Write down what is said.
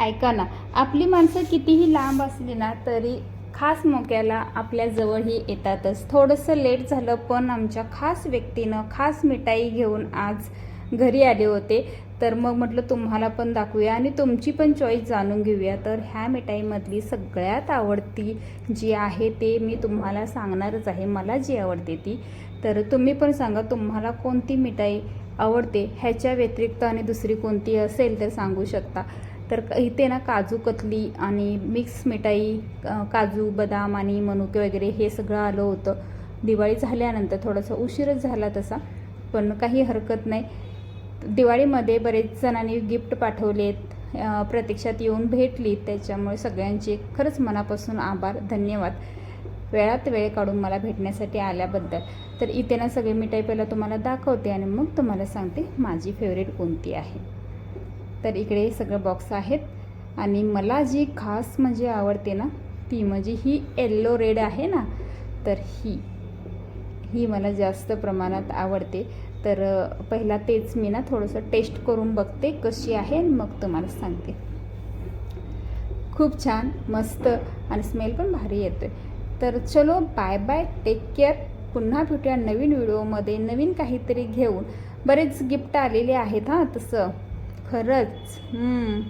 ऐका ना. आपली माणसं कितीही लांब असली ना तरी खास मोक्याला आपल्या जवळही येतातच. थोडंसं लेट झालं पण आमच्या खास व्यक्तीनं खास मिठाई घेऊन आज घरी आले होते. तर मग म्हटलं तुम्हाला पण दाखवूया आणि तुमची पण चॉईस जाणून घेऊया. तर ह्या मिठाईमधली सगळ्यात आवडती जी आहे ते मी तुम्हाला सांगणारच आहे. मला जी आवडते ती. तर तुम्ही पण सांगा तुम्हाला कोणती मिठाई आवडते? ह्याच्या व्यतिरिक्त आणि दुसरी कोणती असेल तर सांगू शकता. तर क- इथे ना काजू कतली आणि मिक्स मिठाई काजू बदाम आणि मनुके वगैरे हे सगळं आलं होतं. दिवाळी झाल्यानंतर थोडासा उशीरच झाला तसा पण काही हरकत नाही. दिवाळीमध्ये बरेच जणांनी गिफ्ट पाठवलेत प्रत्यक्षात येऊन भेटली. त्याच्यामुळे सगळ्यांचे खरंच मनापासून आभार धन्यवाद. वेळात वेळ काढून मला भेटण्यासाठी आल्याबद्दल. तर इथे ना सगळी मिठाई पहिला तुम्हाला दाखवते आणि मग तुम्हाला सांगते माझी फेवरेट कोणती आहे. तर इकडे सगळं बॉक्स आहेत. आणि मला जी खास म्हणजे आवडते ना ती म्हणजे ही येल्लो रेड आहे ना तर ही. ही मला जास्त प्रमाणात आवडते. तर पहिला तेच मी ना थोडंसं टेस्ट करून बघते कशी आहे आणि मग तुम्हाला सांगते. खूप छान मस्त आणि स्मेल पण भारी येतो आहे तर चलो बाय बाय टेक केअर पुन्हा भेटूया नवीन व्हिडिओमध्ये नवीन काहीतरी घेऊन. बरेच गिफ्ट आलेले आहेत हां तसं. खरंच हम्म.